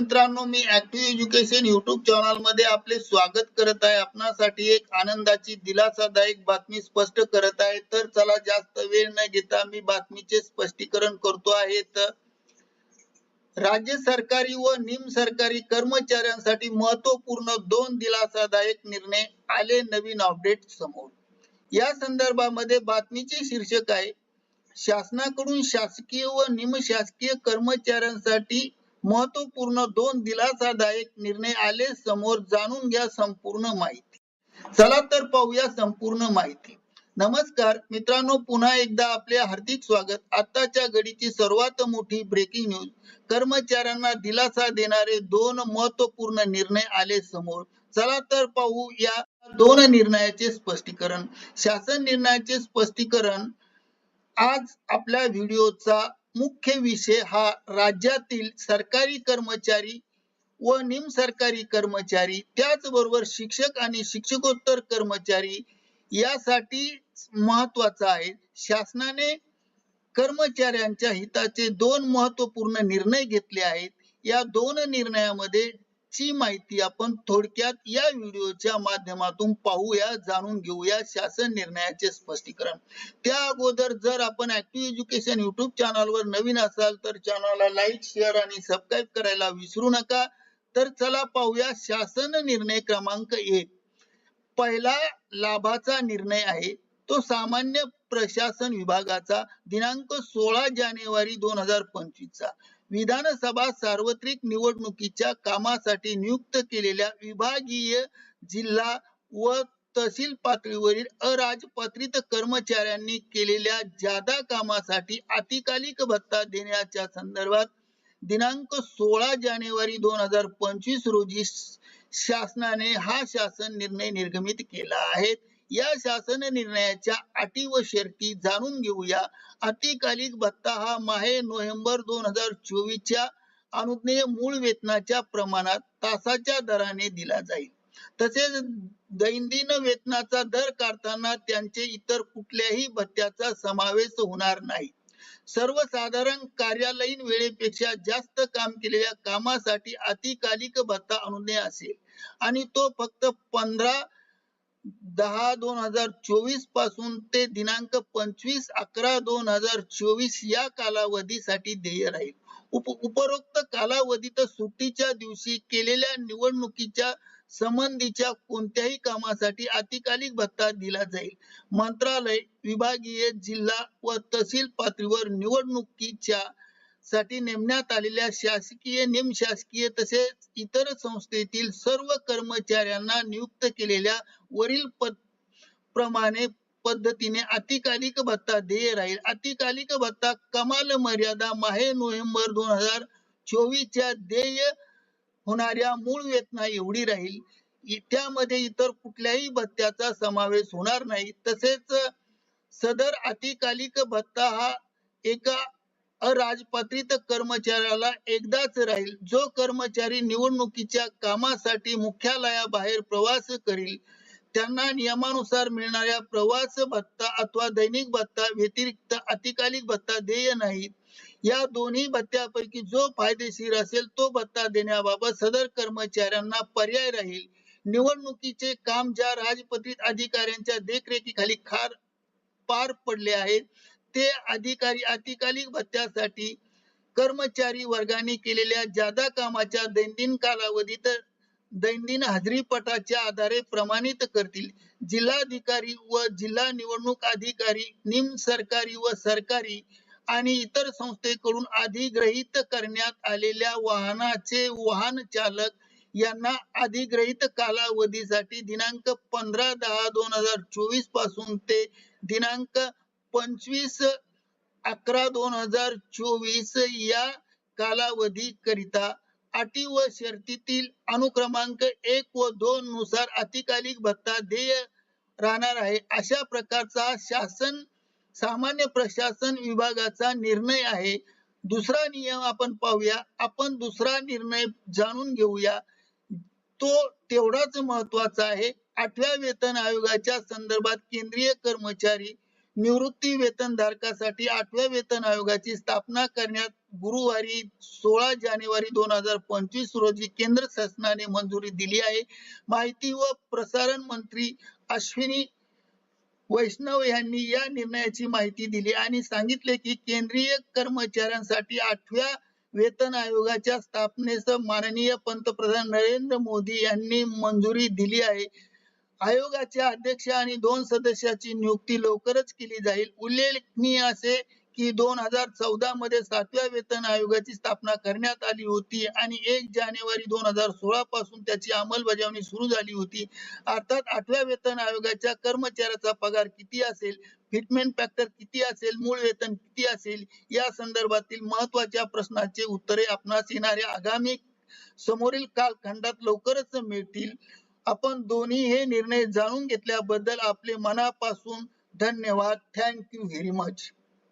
मित्रांनो मी active education YouTube चॅनलमध्ये आपले स्वागत करत आहे. आपणासाठी एक आनंदाची दिलासादायक बातमी स्पष्ट करत आहे. तर चला जास्त वेळ न घेता मी बातमीचे स्पष्टीकरण करतो आहे. तर राज्य सरकारी व निम सरकारी कर्मचाऱ्यांसाठी महत्त्वपूर्ण दोन दिलासादायक निर्णय आले नवीन अपडेट समोर. या संदर्भामध्ये बातमीचे शीर्षक आहे शासनाकडून शासकीय व निमशासकीय कर्मचाऱ्यांसाठी महत्त्वपूर्ण दोन दिलासादायक निर्णय आले समोर जाणून घ्या संपूर्ण माहिती. चला तर पाहूया संपूर्ण माहिती. नमस्कार मित्रांनो पुन्हा एकदा आपले हार्दिक स्वागत. आताच्या घडीची सर्वात मोठी ब्रेकिंग न्यूज कर्मचाऱ्यांना दिलासा देणारे दोन महत्त्वपूर्ण निर्णय आले समोर. चला तर पाहू या दोन निर्णयाचे स्पष्टीकरण. शासन निर्णयाचे स्पष्टीकरण आज आपल्या व्हिडिओचा मुख्य विषय हा राज्यातील सरकारी कर्मचारी व निमसरकारी कर्मचारी त्याचबरोबर शिक्षक आणि शिक्षकोत्तर कर्मचारी यासाठी महत्त्वाचा आहे. शासनाने कर्मचाऱ्यांच्या हिताचे दोन महत्त्वपूर्ण निर्णय घेतले आहेत. या दोन निर्णयामध्ये ची माहिती आपण थोडक्यात या व्हिडिओच्या माध्यमातून पाहूया जाणून घेऊया शासन निर्णयाचे स्पष्टीकरण. त्या अगोदर जर आपण ऍक्टिव्ह एज्युकेशन युट्यूब चॅनलवर नवीन असाल तर चॅनलला लाईक शेअर आणि सबस्क्राईब करायला विसरू नका. तर चला पाहूया शासन निर्णय क्रमांक एक. पहिला लाभाचा निर्णय आहे तो सामान्य प्रशासन विभागाचा दिनांक सोळा जानेवारी दोन हजार पंचवीस चा विधानसभा सार्वत्रिक निवडणुकीच्या कामासाठी नियुक्त केलेल्या विभागीय जिल्हा व तहसील पातळीवरील अराजपत्रित कर्मचाऱ्यांनी केलेल्या जादा कामासाठी अतिकालिक भत्ता देण्याच्या संदर्भात दिनांक सोळा जानेवारी दोन हजार पंचवीस रोजी शासनाने हा शासन निर्णय निर्गमित केला आहे. या शासन निर्णयाच्या अटी व शर्ती जाणून घेऊया. अतिकालिक भत्ता हा माहे नोव्हेंबर दोन हजार चोवीसच्या अनुज्ञेय मूळ वेतनाच्या प्रमाणात तासाच्या दराने दिला जाईल. तसेच दैनंदिन वेतनाचा दर काढताना त्यांचे इतर कुठल्याही भत्त्याचा समावेश होणार नाही. सर्वसाधारण कार्यालयीन वेळेपेक्षा जास्त काम केलेल्या कामासाठी अतिकालिक भत्ता अनुज्ञेय असेल आणि तो फक्त पंधरा दहा दोन हजार चोवीसपासून ते दिनांक पंचवीस अकरा दोन हजार चोवीस या कालावधीसाठी देय राहील. उप उपरोक्त कालावधीत सुट्टीच्या दिवशी केलेल्या निवडणुकीच्या संबंधीच्या कोणत्याही कामासाठी अतिकालिक भत्ता दिला जाईल. मंत्रालय विभागीय जिल्हा व तहसील पातळीवर निवडणुकीच्या साठी नेमण्यात आलेल्या शासकीय निमशासकीय तसेच इतर संस्थेतील सर्व कर्मचाऱ्यांना नियुक्त केलेल्या वरील पद प्रमाणे पद्धतीने अतिकालिक भत्ता देय राहील. अतिकालिक भत्ता कमाल मर्यादा माहे नोव्हेंबर दोन हजार चोवीसच्या देय होणाऱ्या मूळ वेतना एवढी राहील. त्यामध्ये इतर कुठल्याही भत्त्याचा समावेश होणार नाही. तसेच सदर अतिकालिक भत्ता हा एका अराजपत्रित कर्मचाऱ्याला एकदाच राहील. जो कर्मचारी निवडणुकीच्या कामासाठी मुख्यालयाबाहेर प्रवास करील त्यांना नियमानुसार मिळणाऱ्या प्रवास भत्ता अथवा दैनिक भत्ता व्यतिरिक्त अतिकालिक भत्ता देय नाही या दोन्ही भत्त्यापैकी जो फायदेशीर असेल तो भत्ता देण्याबाबत सदर कर्मचाऱ्यांना पर्याय राहील. निवडणुकीचे काम ज्या राजपत्रित अधिकाऱ्यांच्या देखरेखीखाली खार पार पडले आहे ते अधिकारी अतिकालिक भत्त्यासाठी कर्मचारी वर्गाने केलेल्या जादा कामाच्या दैनंदिन कालावधीत दैनंदिन हजेरीपटाच्या आधारे प्रमाणित करतील. जिल्हाधिकारी व जिल्हा निवडणूक अधिकारी निम सरकारी व सरकारी आणि इतर संस्थेकडून अधिग्रहित करण्यात आलेल्या वाहनाचे वाहन चालक यांना अधिग्रहित कालावधीसाठी दिनांक पंधरा दहा दोन हजार चोवीसपासून ते दिनांक पंचवीस अकरा दोन हजार चोवीस या कालावधी करिता अटी व शर्तीतील अनुक्रमांक एक व दोन नुसार अतिकालिक भत्ता देय राहणार आहे. अशा प्रकारचा शासन सामान्य प्रशासन विभागाचा निर्णय आहे. दुसरा नियम आपण पाहूया. आपण दुसरा निर्णय जाणून घेऊया. तो तेवढाच महत्त्वाचा आहे. आठव्या वेतन आयोगाच्या संदर्भात केंद्रीय कर्मचारी निवृत्ती वेतन धारकासाठी आठव्या वेतन आयोगाची स्थापना करण्यात गुरुवारी सोळा जानेवारी दोन हजार पंचवीस रोजी केंद्र शासनाने मंजुरी दिली आहे. माहिती व प्रसारण मंत्री अश्विनी वैष्णव यांनी या निर्णयाची माहिती दिली आणि सांगितले की केंद्रीय कर्मचाऱ्यांसाठी आठव्या वेतन आयोगाच्या स्थापनेस माननीय पंतप्रधान नरेंद्र मोदी यांनी मंजुरी दिली आहे. आयोगाचे अध्यक्ष आणि दोन सदस्याची नियुक्ती लवकरच केली जाईल. उल्लेखनीय असे की दोन हजार चौदा मध्ये सातव्या वेतन आयोगाची स्थापना करण्यात आली होती आणि एक जानेवारी दोन हजार सोळा पासून त्याची अंमलबजावणी सुरू झाली होती. अर्थात आठव्या वेतन आयोगाच्या कर्मचाऱ्याचा पगार किती असेल फिटमेंट फॅक्टर किती असेल मूळ वेतन किती असेल या संदर्भातील महत्त्वाच्या प्रश्नाचे उत्तरे आपणास येणाऱ्या आगामी समोरील कालखंडात लवकरच मिळतील. आपण दोन्ही हे निर्णय जाणून घेतल्याबद्दल आपले मनापासून धन्यवाद. Thank you very much